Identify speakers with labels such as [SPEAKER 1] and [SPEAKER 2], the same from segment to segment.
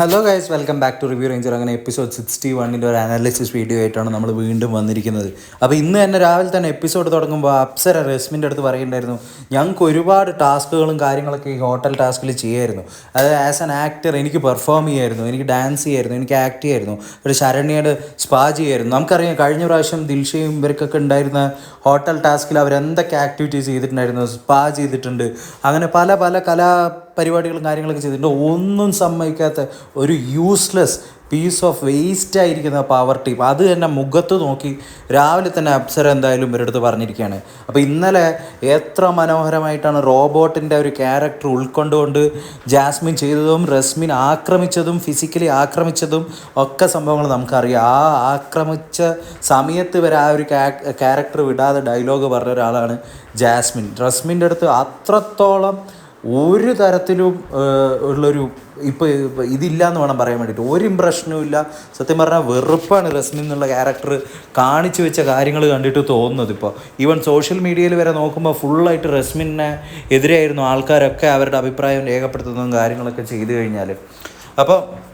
[SPEAKER 1] Hello guys welcome back to review ranger അങ്ങനെ episode sixty വണ്ണിന്റെ ഒരു അനാലിസിസ് വീഡിയോ ആയിട്ടാണ് നമ്മൾ വീണ്ടും വന്നിരിക്കുന്നത്. അപ്പോൾ ഇന്ന് തന്നെ രാവിലെ തന്നെ എപ്പിസോഡ് തുടങ്ങുമ്പോൾ അപ്സര റെസ്മിന്റെ അടുത്ത് പറയുന്നുണ്ടായിരുന്നു ഞങ്ങൾക്ക് ഒരുപാട് ടാസ്കുകളും കാര്യങ്ങളൊക്കെ ഈ ഹോട്ടൽ ടാസ്കിൽ ചെയ്യായിരുന്നു. അതായത് ആസ് ആൻ ആക്ടർ എനിക്ക് പെർഫോം ചെയ്യായിരുന്നു. എനിക്ക് ഡാൻസ് ചെയ്യായിരുന്നു. എനിക്ക് ആക്ട് ചെയ്യായിരുന്നു. ഒരു ശരണ്യയുടെ സ്പാ ചെയ്യായിരുന്നു. നമുക്കറിയാം കഴിഞ്ഞ പ്രാവശ്യം ദിൽഷയും ഇവർക്കൊക്കെ ഉണ്ടായിരുന്ന ഹോട്ടൽ ടാസ്കിൽ അവരെന്തൊക്കെ ആക്ടിവിറ്റീസ് ചെയ്തിട്ടുണ്ടായിരുന്നു. സ്പാ ചെയ്തിട്ടുണ്ട്. അങ്ങനെ പല പല കലാ പരിപാടികളും കാര്യങ്ങളൊക്കെ ചെയ്തിട്ടുണ്ട്. ഒന്നും സമ്മതിക്കാത്ത ഒരു യൂസ്ലെസ് പീസ് ഓഫ് വേസ്റ്റ് ആയിരിക്കുന്ന പവർ ടീം അത് തന്നെ മുഖത്ത് നോക്കി രാവിലെ തന്നെ അപ്സര എന്തായാലും ഇവരടുത്ത് പറഞ്ഞിരിക്കുകയാണ്. അപ്പോൾ ഇന്നലെ എത്ര മനോഹരമായിട്ടാണ് റോബോട്ടിന്റെ ഒരു ക്യാരക്ടർ ഉൾക്കൊണ്ടുകൊണ്ട് ജാസ്മിൻ ചെയ്തതും റസ്മിൻ ആക്രമിച്ചതും ഫിസിക്കലി ആക്രമിച്ചതും ഒക്കെ സംഭവങ്ങൾ നമുക്കറിയാം. ആ ആക്രമിച്ച സമയത്ത് വരെ ആ ഒരു ക്യാരക്ടർ വിടാതെ ഡയലോഗ് പറഞ്ഞ ഒരാളാണ് ജാസ്മിൻ. റസ്മിന്റെ അടുത്ത് അത്രത്തോളം ഒരു തരത്തിലും ഉള്ളൊരു ഇപ്പോൾ ഇതില്ല എന്ന് വേണം പറയാൻ വേണ്ടിയിട്ട്. ഒരു ഇമ്പ്രഷനും ഇല്ല. സത്യം പറഞ്ഞാൽ വെറുപ്പാണ് രസ്മി എന്നുള്ള ക്യാരക്ടർ കാണിച്ചു വെച്ച കാര്യങ്ങൾ കണ്ടിട്ട് തോന്നുന്നത് ഇപ്പോൾ ഈവൻ സോഷ്യൽ മീഡിയയിൽ വരെ നോക്കുമ്പോൾ ഫുള്ളായിട്ട് റസ്മിനെ എതിരെയായിരുന്നു ആൾക്കാരൊക്കെ അവരുടെ അഭിപ്രായം രേഖപ്പെടുത്തുന്നതും കാര്യങ്ങളൊക്കെ ചെയ്തു കഴിഞ്ഞാൽ അപ്പോൾ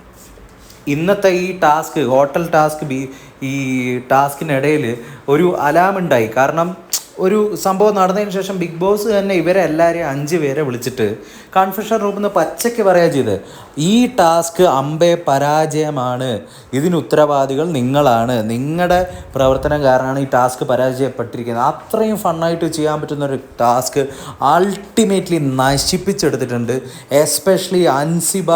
[SPEAKER 1] ഇന്നത്തെ ഈ ടാസ്ക് ഹോട്ടൽ ടാസ്ക് ബി ഈ ടാസ്കിനിടയിൽ ഒരു അലാമുണ്ടായി കാരണം ഒരു സംഭവം നടന്നതിന് ശേഷം ബിഗ് ബോസ് തന്നെ ഇവരെ എല്ലാവരെയും അഞ്ച് പേരെ വിളിച്ചിട്ട് കൺഫ്യൂഷൻ റൂമിൽ നിന്ന് പച്ചയ്ക്ക് പറയുക ചെയ്ത്. ഈ ടാസ്ക് അമ്പേ പരാജയമാണ്. ഇതിന് ഉത്തരവാദികൾ നിങ്ങളാണ്. നിങ്ങളുടെ പ്രവർത്തനം കാരണമാണ് ഈ ടാസ്ക് പരാജയപ്പെട്ടിരിക്കുന്നത്. അത്രയും ഫണ്ണായിട്ട് ചെയ്യാൻ പറ്റുന്ന ഒരു task ultimately നശിപ്പിച്ചെടുത്തിട്ടുണ്ട്. Especially Ansiba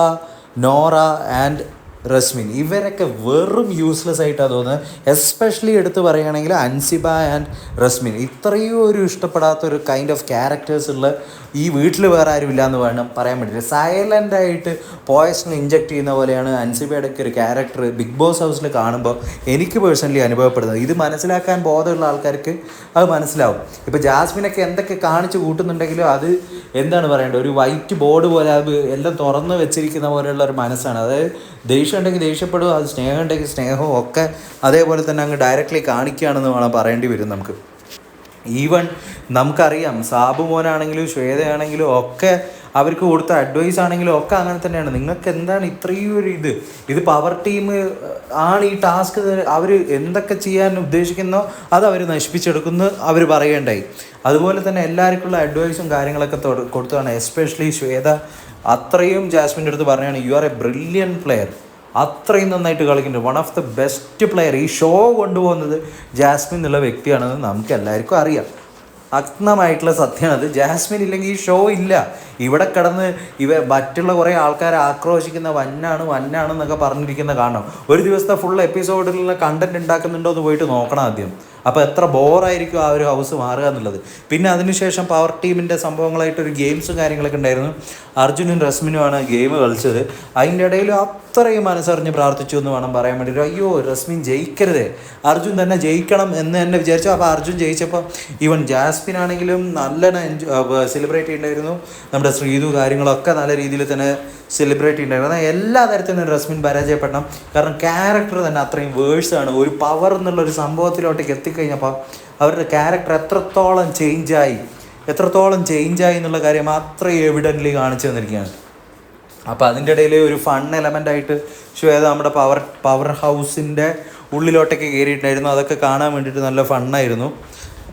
[SPEAKER 1] Nora and Rasmin. ഇവരൊക്കെ വെറും യൂസ്ലെസ് ആയിട്ടാണ് തോന്നുന്നത്. എസ്പെഷ്യലി എടുത്ത് പറയുകയാണെങ്കിൽ അൻസിബ ആൻഡ് റസ്മിൻ. ഇത്രയും ഒരു ഇഷ്ടപ്പെടാത്ത ഒരു കൈൻഡ് ഓഫ് ക്യാരക്ടേഴ്സ് ഉള്ള ഈ വീട്ടിൽ വേറെ ആരും ഇല്ല എന്ന് വേണം പറയാൻ പറ്റില്ല. സൈലന്റ് ആയിട്ട് പോയസൺ ഇഞ്ചക്ട് ചെയ്യുന്ന പോലെയാണ് അൻസിബയുടെ ഒക്കെ ഒരു ക്യാരക്ടർ ബിഗ് ബോസ് ഹൗസിൽ കാണുമ്പോൾ എനിക്ക് പേഴ്സണലി അനുഭവപ്പെടുന്നത്. ഇത് മനസ്സിലാക്കാൻ ബോധമുള്ള ആൾക്കാർക്ക് അത് മനസ്സിലാവും. ഇപ്പോൾ ജാസ്മിനൊക്കെ എന്തൊക്കെ കാണിച്ച് കൂട്ടുന്നുണ്ടെങ്കിലും അത് എന്താണ് പറയേണ്ടത്? ഒരു വൈറ്റ് ബോർഡ് പോലെ അത് എല്ലാം തുറന്ന് വെച്ചിരിക്കുന്ന പോലെയുള്ള ഒരു മനസ്സാണ്. അതായത് ഉണ്ടെങ്കിൽ ദേഷ്യപ്പെടുക അത് സ്നേഹം ഉണ്ടെങ്കിൽ സ്നേഹവും ഒക്കെ അതേപോലെ തന്നെ അങ്ങ് ഡയറക്റ്റ്ലി കാണിക്കുകയാണെന്ന് വേണം പറയേണ്ടി വരും നമുക്ക്. ഈവൺ നമുക്കറിയാം സാബു മോനാണെങ്കിലും ശ്വേതയാണെങ്കിലും ഒക്കെ അവർക്ക് കൊടുത്ത അഡ്വൈസ് ആണെങ്കിലും ഒക്കെ അങ്ങനെ തന്നെയാണ്. നിങ്ങൾക്ക് എന്താണ് ഇത്രയും ഒരു ഇത്? ഇത് പവർ ടീം ആണ് ഈ ടാസ്ക് അവർ എന്തൊക്കെ ചെയ്യാൻ ഉദ്ദേശിക്കുന്നോ അത് അവർ നശിപ്പിച്ചെടുക്കുന്നു അവർ പറയേണ്ടായി അതുപോലെ തന്നെ എല്ലാവർക്കുള്ള അഡ്വൈസും കാര്യങ്ങളൊക്കെ കൊടുത്തതാണ്. എസ്പെഷ്യലി ശ്വേത. അത്രയും ജാസ്മിന്റെ അടുത്ത് പറയുകയാണ് you are a brilliant player അത്രയും നന്നായിട്ട് കളിക്കുന്നുണ്ട്. One of the best player ഈ ഷോ കൊണ്ടുപോകുന്നത് ജാസ്മിൻ എന്നുള്ള വ്യക്തിയാണെന്ന് നമുക്ക് എല്ലാവർക്കും അറിയാം. അഗ്നമായിട്ടുള്ള അത്. ജാസ്മിൻ ഇല്ലെങ്കിൽ ഈ ഷോ ഇല്ല. ഇവിടെ കിടന്ന് ഇവ മറ്റുള്ള കുറേ ആൾക്കാരെ ആക്രോശിക്കുന്ന വന്നാണ് വന്നാണെന്നൊക്കെ പറഞ്ഞിരിക്കുന്ന കാരണം ഒരു ദിവസത്തെ ഫുൾ എപ്പിസോഡിലുള്ള കണ്ടന്റ് ഉണ്ടാക്കുന്നുണ്ടോ എന്ന് പോയിട്ട് നോക്കണം ആദ്യം. അപ്പോൾ എത്ര ബോറായിരിക്കും ആ ഒരു ഹൗസ് മാറുക എന്നുള്ളത്. പിന്നെ അതിനുശേഷം പവർ ടീമിന്റെ സംഭവങ്ങളായിട്ട് ഒരു ഗെയിംസും കാര്യങ്ങളൊക്കെ ഉണ്ടായിരുന്നു. അർജുനും റസ്മിനുമാണ് ഗെയിം കളിച്ചത്. അതിന്റെ ഇടയിൽ അത്രയും മനസ്സറിഞ്ഞ് പ്രാർത്ഥിച്ചു എന്ന് വേണം പറയാൻ വേണ്ടിയിട്ട്. അയ്യോ റസ്മിൻ ജയിക്കരുതേ. അർജുൻ തന്നെ ജയിക്കണം എന്ന് തന്നെ വിചാരിച്ചു. അപ്പോൾ അർജുൻ ജയിച്ചപ്പോൾ ഈവൻ ജാസ്മിൻ ആണെങ്കിലും നല്ല സെലിബ്രേറ്റ് ചെയ്യേണ്ടായിരുന്നു. നമ്മുടെ ശ്രീതു കാര്യങ്ങളൊക്കെ നല്ല രീതിയിൽ തന്നെ സെലിബ്രേറ്റ് ഉണ്ടായിരുന്നു എല്ലാ തരത്തിലും റസ്മിൻ പരാജയപ്പെടണം. കാരണം ക്യാരക്ടർ തന്നെ അത്രയും വേഴ്സാണ് ഒരു പവർ എന്നുള്ള ഒരു സംഭവത്തിലോട്ടേക്ക് എത്തിക്കഴിഞ്ഞപ്പോൾ അവരുടെ ക്യാരക്ടർ എത്രത്തോളം ചേഞ്ചായി എത്രത്തോളം ചേഞ്ചായി എന്നുള്ള കാര്യം അത്രയും എവിഡന്റ്ലി കാണിച്ചു തന്നിരിക്കുകയാണ്. അപ്പോൾ അതിന്റെ ഇടയിൽ ഒരു ഫൺ എലമെന്റ് ആയിട്ട് ശ്വേത നമ്മുടെ പവർ പവർ ഹൗസിന്റെ ഉള്ളിലോട്ടൊക്കെ കയറിയിട്ടുണ്ടായിരുന്നു. അതൊക്കെ കാണാൻ വേണ്ടിയിട്ട് നല്ല ഫണ്ണായിരുന്നു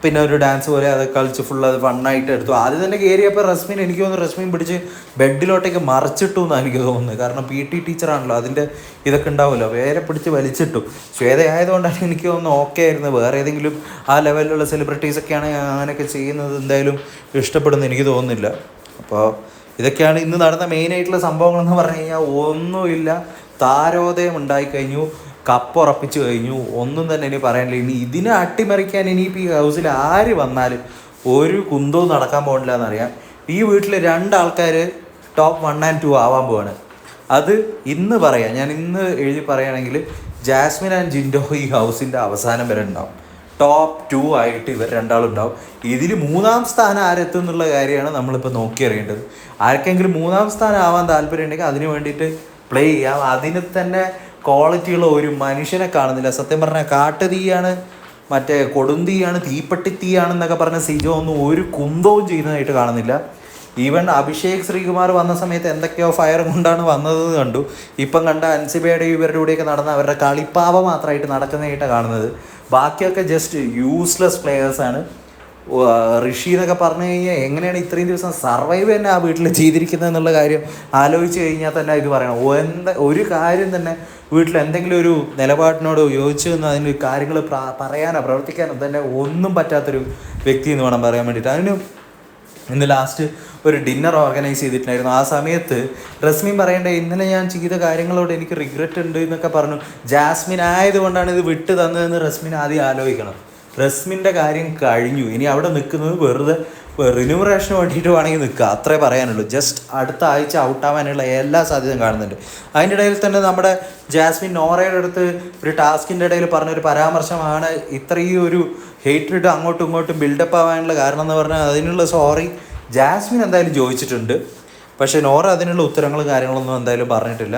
[SPEAKER 1] പിന്നെ ഒരു ഡാൻസ് പോലെ അത് കളിച്ച് ഫുൾ അത് ഫണ്ണായിട്ട് എടുത്തു. ആദ്യം തന്നെ കയറിയപ്പോൾ റസ്മിൻ എനിക്ക് തോന്നുന്നു റസ്മിൻ പിടിച്ച് ബെഡിലോട്ടേക്ക് മറിച്ചിട്ടു എന്നാണ് എനിക്ക് തോന്നുന്നത് കാരണം പി ടി ടീച്ചറാണല്ലോ അതിന്റെ ഇതൊക്കെ ഉണ്ടാവുമല്ലോ. വേറെ പിടിച്ച് വലിച്ചിട്ടു. സ്വേതയായതുകൊണ്ടാണ് എനിക്ക് തോന്നുന്നു ഓക്കെ ആയിരുന്നു. വേറെ ഏതെങ്കിലും ആ ലെവലിലുള്ള സെലിബ്രിറ്റീസൊക്കെയാണ് അങ്ങനെയൊക്കെ ചെയ്യുന്നത് എന്തായാലും ഇഷ്ടപ്പെടുന്നു എനിക്ക് തോന്നുന്നില്ല. അപ്പോൾ ഇതൊക്കെയാണ് ഇന്ന് നടന്ന മെയിനായിട്ടുള്ള സംഭവങ്ങളെന്ന് പറഞ്ഞു കഴിഞ്ഞാൽ ഒന്നുമില്ല. താരോദയം ഉണ്ടായിക്കഴിഞ്ഞു. കപ്പുറപ്പിച്ചു കഴിഞ്ഞു. ഒന്നും തന്നെ ഇനി പറയാനില്ല. ഇനി ഇതിനെ അട്ടിമറിക്കാൻ ഇനിയിപ്പോൾ ഈ ഹൗസിൽ ആര് വന്നാലും ഒരു കുന്തവും നടക്കാൻ പോകണില്ല എന്നറിയാം. ഈ വീട്ടിൽ രണ്ടാൾക്കാർ ടോപ്പ് വൺ ആൻഡ് ടു ആവാൻ പോവാണ്. അത് ഇന്ന് പറയാം. ഞാൻ ഇന്ന് എഴുതി പറയുകയാണെങ്കിൽ ജാസ്മിൻ ആൻഡ് ജിൻഡോ ഈ ഹൗസിന്റെ അവസാനം വരെ ഉണ്ടാവും. ടോപ്പ് ടു ആയിട്ട് ഇവർ രണ്ടാളും ഉണ്ടാവും. ഇതിൽ മൂന്നാം സ്ഥാനം ആരെത്തും എന്നുള്ള കാര്യമാണ് നമ്മളിപ്പോൾ നോക്കി അറിയേണ്ടത്. ആർക്കെങ്കിലും മൂന്നാം സ്ഥാനം ആവാൻ താല്പര്യം ഉണ്ടെങ്കിൽ അതിന് വേണ്ടിയിട്ട് പ്ലേ ചെയ്യാം. അതിന് തന്നെ ക്വാളിറ്റിയുള്ള ഒരു മനുഷ്യനെ കാണുന്നില്ല. സത്യം പറഞ്ഞാൽ കാട്ടുതീയാണ് മറ്റേ കൊടുന്തീയാണ് തീപ്പെട്ടി തീയാണെന്നൊക്കെ പറഞ്ഞ സിജോ ഒന്നും ഒരു കുന്തവും ചെയ്യുന്നതായിട്ട് കാണുന്നില്ല. ഈവൻ അഭിഷേക് ശ്രീകുമാർ വന്ന സമയത്ത് എന്തൊക്കെയോ ഫയർ കൊണ്ടാണ് വന്നത് കണ്ടു. ഇപ്പം കണ്ട അൻസിബയുടെ ഇവരുടെ കൂടെയൊക്കെ നടന്ന അവരുടെ കളിപ്പാവ മാത്രമായിട്ട് നടക്കുന്നതായിട്ടാണ് കാണുന്നത്. ബാക്കിയൊക്കെ ജസ്റ്റ് യൂസ്ലെസ് പ്ലെയേഴ്സാണ് ഋഷി എന്നൊക്കെ പറഞ്ഞു കഴിഞ്ഞാൽ എങ്ങനെയാണ് ഇത്രയും ദിവസം സർവൈവ് തന്നെ ആ വീട്ടിൽ ചെയ്തിരിക്കുന്നത് എന്നുള്ള കാര്യം ആലോചിച്ച് കഴിഞ്ഞാൽ തന്നെ ഇത് പറയണം. എന്ത് ഒരു കാര്യം തന്നെ വീട്ടിൽ എന്തെങ്കിലും ഒരു നിലപാടിനോട് യോജിച്ച് നിന്ന് അതിന് കാര്യങ്ങൾ പറയാനോ പ്രവർത്തിക്കാനോ തന്നെ ഒന്നും പറ്റാത്തൊരു വ്യക്തി എന്ന് വേണം പറയാൻ വേണ്ടിയിട്ട്. അതിന് ഇന്ന് ലാസ്റ്റ് ഒരു ഡിന്നർ ഓർഗനൈസ് ചെയ്തിട്ടുണ്ടായിരുന്നു. ആ സമയത്ത് റസ്മിൻ പറയേണ്ട ഇന്നലെ ഞാൻ ചെയ്ത കാര്യങ്ങളോട് എനിക്ക് റിഗ്രറ്റ് ഉണ്ട് എന്നൊക്കെ പറഞ്ഞു. ജാസ്മിൻ ആയതുകൊണ്ടാണ് ഇത് വിട്ട് തന്നതെന്ന് റസ്മിൻ ആദ്യം ആലോചിക്കണം. റസ്മിന്റെ കാര്യം കഴിഞ്ഞു. ഇനി അവിടെ നിൽക്കുന്നത് വെറുതെ റിന്യൂമറേഷന് വേണ്ടിയിട്ട് വേണമെങ്കിൽ നിൽക്കുക. അത്രേ പറയാനുള്ളൂ. ജസ്റ്റ് അടുത്ത ആഴ്ച ഔട്ടാവാനുള്ള എല്ലാ സാധ്യതയും കാണുന്നുണ്ട്. അതിന്റെ ഇടയിൽ തന്നെ നമ്മുടെ ജാസ്മിൻ നോറയുടെ അടുത്ത് ഒരു ടാസ്കിന്റെ ഇടയിൽ പറഞ്ഞൊരു പരാമർശമാണ്. ഇത്രയും ഒരു ഹേറ്റ്രിഡ് അങ്ങോട്ടും ഇങ്ങോട്ടും ബിൽഡപ്പ് ആവാനുള്ള കാരണം എന്ന് പറഞ്ഞാൽ അതിനുള്ള സോറി ജാസ്മിൻ എന്തായാലും ചോദിച്ചിട്ടുണ്ട്. പക്ഷേ നോറ അതിനുള്ള ഉത്തരങ്ങളും കാര്യങ്ങളൊന്നും എന്തായാലും പറഞ്ഞിട്ടില്ല.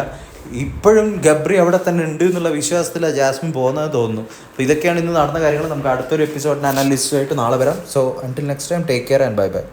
[SPEAKER 1] ഇപ്പോഴും ഗബ്രി അവിടെ തന്നെ ഉണ്ട് എന്നുള്ള വിശ്വാസത്തിലാണ് ജാസ്മിൻ പോകുന്നത് തോന്നുന്നു. അപ്പോൾ ഇതൊക്കെയാണ് ഇന്ന് നടന്ന കാര്യങ്ങൾ. നമുക്ക് അടുത്തൊരു എപ്പിസോഡിന് അനാലിസ്റ്റുമായിട്ട് നാളെ വരാം. So until next time take care and bye bye